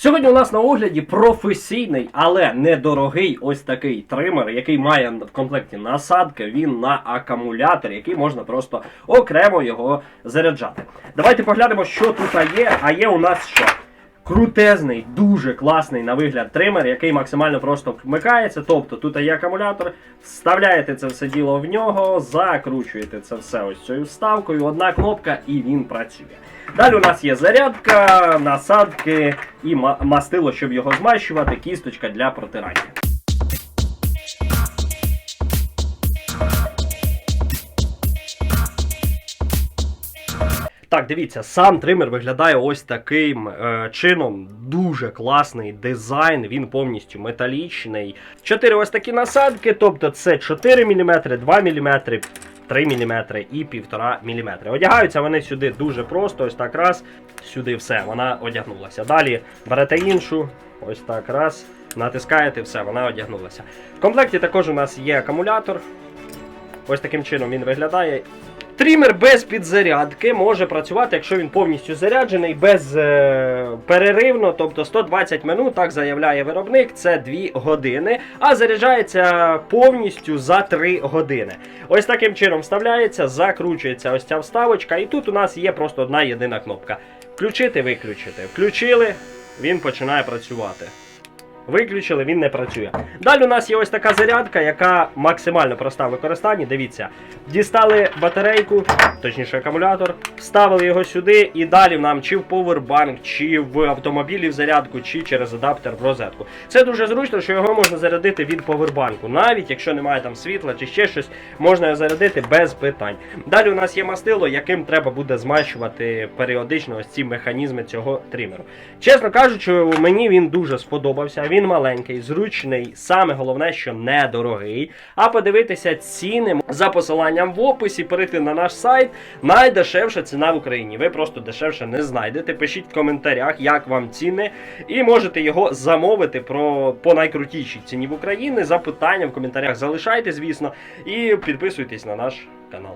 Сьогодні у нас на огляді професійний, але недорогий ось такий тример, який має в комплекті насадки. Він на акумулятор, який можна просто окремо його заряджати. Давайте поглянемо, що тут є. А є у нас що? Крутезний, дуже класний на вигляд тример, який максимально просто вмикається. Тобто тут є акумулятор, вставляєте це все діло в нього, закручуєте це все ось цією вставкою, одна кнопка і він працює. Далі у нас є зарядка, насадки і мастило, щоб його змащувати, кісточка для протирання. Так, дивіться, сам тример виглядає ось таким е, чином. Дуже класний дизайн, він повністю металічний. Чотири ось такі насадки, тобто це 4 мм, 2 мм, 3 мм і 1,5 мм. Одягаються вони сюди дуже просто, ось так раз, сюди все, вона одягнулася. Далі берете іншу, ось так раз, натискаєте, все, вона одягнулася. В комплекті також у нас є акумулятор. Ось таким чином він виглядає. Трімер без підзарядки може працювати, якщо він повністю заряджений, без е, переривно, тобто 120 минут, так заявляє виробник, це 2 години, а заряджається повністю за 3 години. Ось таким чином вставляється, закручується ось ця вставочка, і тут у нас є просто одна єдина кнопка. Включити, виключити. Включили, він починає працювати. Виключили, він не працює. Далі у нас є ось така зарядка, яка максимально проста в використанні. Дивіться, дістали батарейку, точніше акумулятор, вставили його сюди, і далі нам чи в повербанк, чи в автомобілі в зарядку, чи через адаптер в розетку. Це дуже зручно, що його можна зарядити від повербанку. Навіть якщо немає там світла чи ще щось, можна його зарядити без питань. Далі у нас є мастило, яким треба буде змащувати періодично ось ці механізми цього тримеру. Чесно кажучи, мені він дуже сподобався. Він маленький, зручний, саме головне, що недорогий. А подивитися ціни за посиланням в описі, перейти на наш сайт. Найдешевша ціна в Україні. Ви просто дешевше не знайдете. Пишіть в коментарях, як вам ціни, і можете його замовити про по найкрутішій ціні в Україні. Запитання в коментарях залишайте, звісно, і підписуйтесь на наш канал.